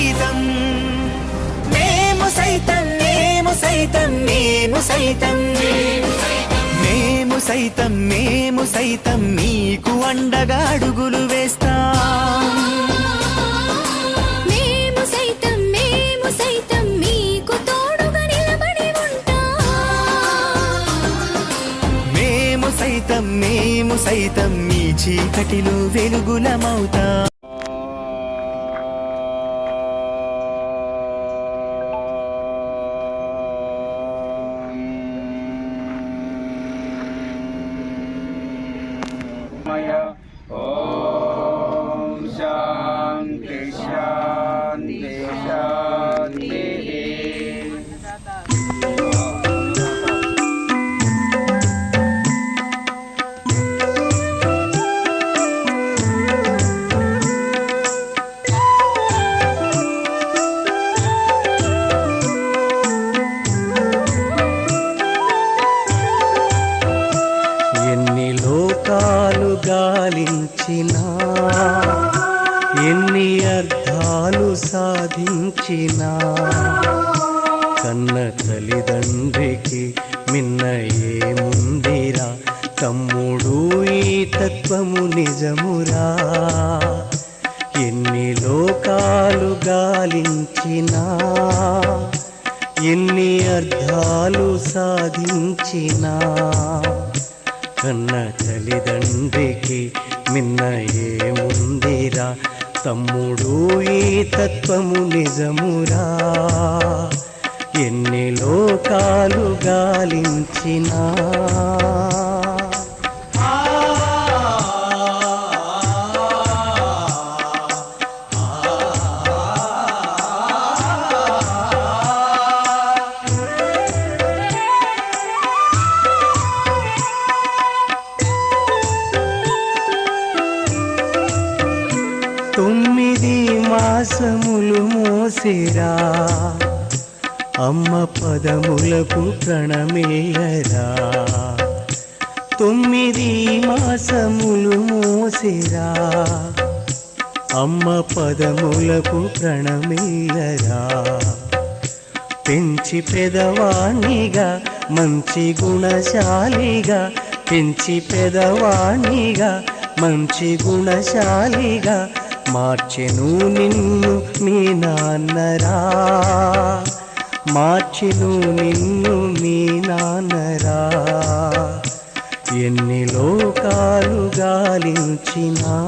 సైతం. మేము సైతం మేము సైతం మేము సైతం. మేము సైతం మేము సైతం మీకు అండగా అడుగులు వేస్తాం. మేము సైతం మీకు మీ చీకటిలో వెలుగులమవుతాం. Maya. Oh. గాలించినా ఎన్ని అర్థాలు సాధించినా కన్న తల్లిదండ్రికి మిన్న ఏముందిరా? తమ్ముడు ఈ తత్వము నిజమురా? ఎన్ని లోకాలు గాలించినా ఎన్ని అర్థాలు సాధించినా కన్న తల్లిదండ్రికి మిన్న ఏముందిరా? తమ్ముడు ఈ తత్వము నిజమురా? ఎన్ని లోకాలు గాలించినా? మాసములు మోసిరా. అమ్మ పదములకు ప్రణమేయరా. తొమ్మిది మాసములు మోసిరా. అమ్మ పదములకు ప్రణమేయరా. పెంచి పెదవాణిగా మంచి గుణశాలిగా పెంచి పెదవాణిగా మంచి గుణశాలిగా మార్చెను నిన్ను మీ నాన్నరా. మార్చెను నిన్ను మీ నాన్నరా. ఎన్ని లోకాలు గాలించినా